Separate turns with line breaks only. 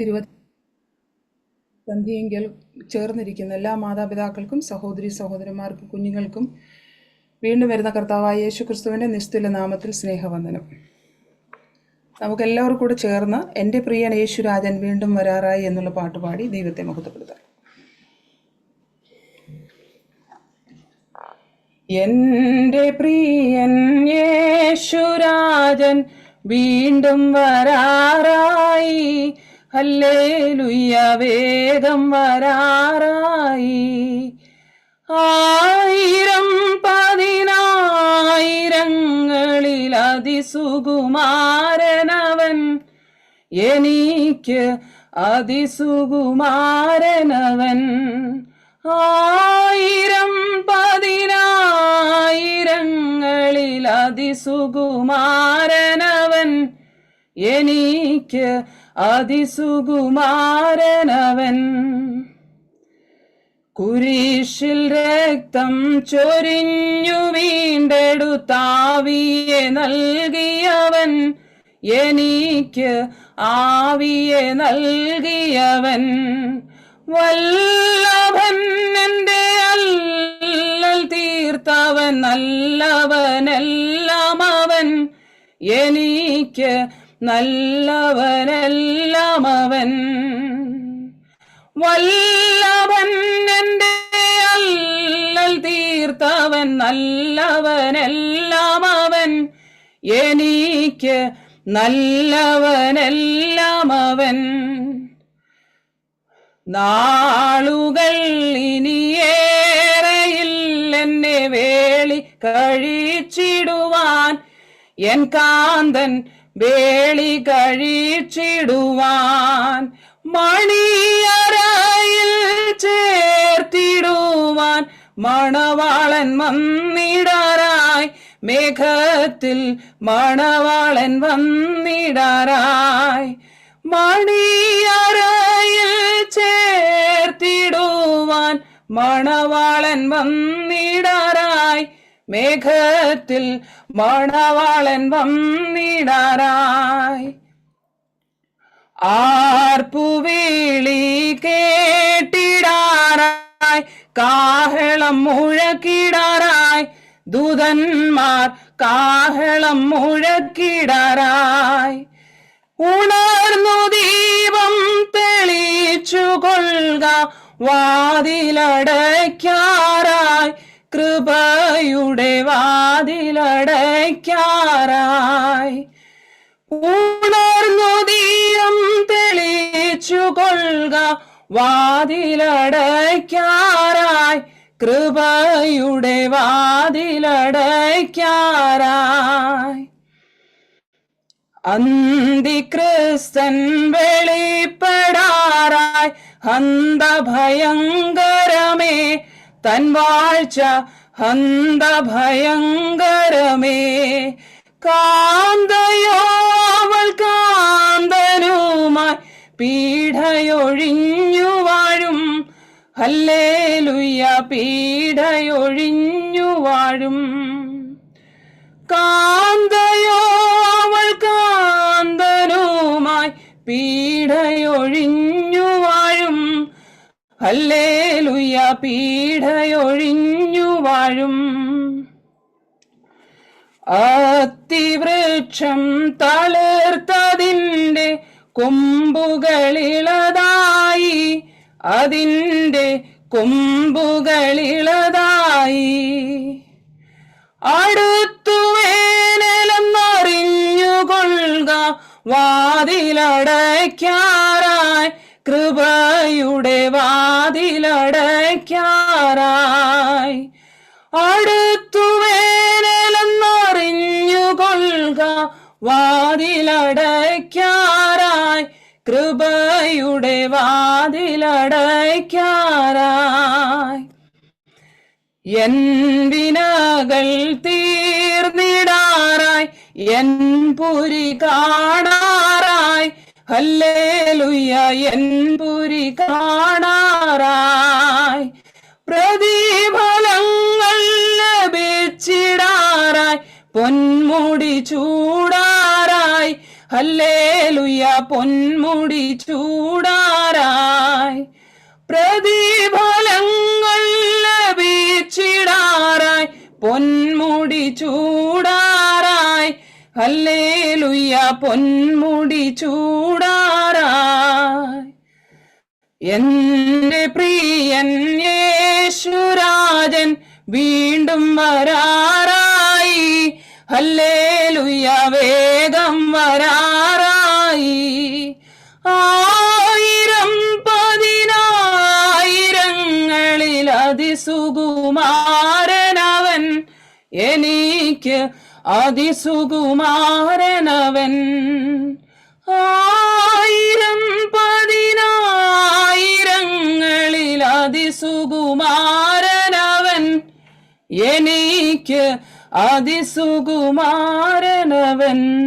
തിരുവ സന്ധ്യയെങ്കിൽ ചേർന്നിരിക്കുന്ന എല്ലാ മാതാപിതാക്കൾക്കും സഹോദരി സഹോദരന്മാർക്കും കുഞ്ഞുങ്ങൾക്കും വീണ്ടും വരുന്ന കർത്താവായ യേശു ക്രിസ്തുവിന്റെ നിസ്തുല നാമത്തിൽ സ്നേഹവന്ദനം. നമുക്കെല്ലാവർക്കും കൂടെ ചേർന്ന് എന്റെ പ്രിയൻ യേശുരാജൻ വീണ്ടും വരാറായി എന്നുള്ള പാട്ട് പാടി ദൈവത്തെ മുഖത്തപ്പെടുത്താം എന്റെ പ്രിയൻ യേശുരാജൻ വീണ്ടും വരാറായി ഹല്ലേലൂയ വേദം വരാറായി. ആയിരം പതിനായിരങ്ങളിൽ അതിസുകുമാരനവൻ. എനിക്ക് അതിസുകുമാരനവൻ. ആയിരം പതിനായിരങ്ങളിൽ അതിസുകുമാരനവൻ. എനിക്ക് അതിസുകുമാരനവൻ കുരിശിൽ രക്തം ചൊരിഞ്ഞു വീണ്ടെടുത്താവിയെ നൽകിയവൻ. എനിക്ക് ആവിയെ നൽകിയവൻ. വല്ലഭൻ എന്റെ അല്ലൽ തീർത്തവൻ നല്ലവനെല്ലാം അവൻ. എനിക്ക് നല്ലവനെല്ലാം അവൻ വല്ലവൻ എന്റെ അല്ലൽ തീർത്തവൻ നല്ലവനെല്ലാം അവൻ. എനിക്ക് നല്ലവനെല്ലാം അവൻ. നാളുകൾ ഇനിയേറെയില്ലെന്നെ വേളി കഴിച്ചിടുവാൻ. എൻ കാന്തൻ വേളി കഴിച്ചിടുവാൻ മണിയറയിൽ ചേർത്തിടുവാൻ മണവാളൻ വന്നിടാറായി മേഘത്തിൽ മണവാളൻ വന്നിടാറായി മണിയറയിൽ ചേർത്തിടുവാൻ മണവാളൻ വന്നിടാറായി മേഘത്തിൽ മണവാളൻ വന്നിടാറായി. ആർപ്പുവിളി കേട്ടിടാറായി. കാഹളം മുഴക്കിടാറായി. ദൂതന്മാർ കാഹളം മുഴക്കിടാറായി. ഉണർന്നു ദീപം തെളിച്ചു കൊള്ളുക വാതിലടയ്ക്കാറായി. കൃപയുടെ വാതിലടയ്ക്കാറായി. ഉണർന്നു ദീരം തെളിച്ചുകൊള്ളുക വാതിലടയ്ക്കാറായി. കൃപയുടെ വാതിലടയ്ക്കാറായി. അന്തിക്രിസ്തൻ വെളിപ്പെടാറായി. ഹന്തഭയങ്കരമേ തൻ വാഴ്ച ഹന്തഭയങ്കരമേ. കാന്തയോവൾ കാന്തനുമായി പീഠയൊഴിഞ്ഞു വാഴും. ഹല്ലേലുയ്യ പീഠയൊഴിഞ്ഞു വാഴും. കാന്തയോവൾ കാന്തനുമായി പീഠയൊഴിഞ്ഞു ഹല്ലേലുയ്യ പീഠയൊഴിഞ്ഞു വാഴും. അത്തിവൃക്ഷം തളിർത്തതിന്റെ കൊമ്പുകളിളതായി. അതിന്റെ കൊമ്പുകളിളതായി. അടുത്തു വേനലെന്നറിഞ്ഞുകൊള്ളുക വാതിലടയ്ക്കാറായി കൃപയുടെ വാതിലടയ്ക്കാറായി. അടുത്തു വേനലെന്നറിഞ്ഞുകൊള്ളുക വാതിലടയ്ക്കാറായി. കൃപയുടെ വാതിലടയ്ക്കാറായി. എൻ വിനകൾ തീർന്നിടാറായി എൻ പുരി കാണാറായി. ഹല്ലേലുയ്യ എൻ പുരി കാണാറായി. പ്രതിഫലങ്ങൾ ലഭിച്ചിടാറായി. പൊന്മുടി ചൂടാറായി. ഹല്ലേലുയ്യ പൊന്മുടി ചൂടാറായി. പ്രതിഫലങ്ങൾ ലഭിച്ചിടാറായി. പൊന്മുടി ചൂടാറായി. ഹല്ലേലുയ പൊന്മുടി ചൂടാറായി. എന്റെ പ്രിയൻ യേശുരാജൻ വീണ്ടും വരാറായി. ഹല്ലേലുയ വേഗം വരാറായി. ആയിരം പതിനായിരങ്ങളിൽ അതിസുകുമാരനവൻ എനിക്ക് അതിസുകുമാരനവൻ. ആയിരം പതിനായിരങ്ങളിൽ അതിസുകുമാരനവൻ. എനിക്ക് അതിസുകുമാരനവൻ.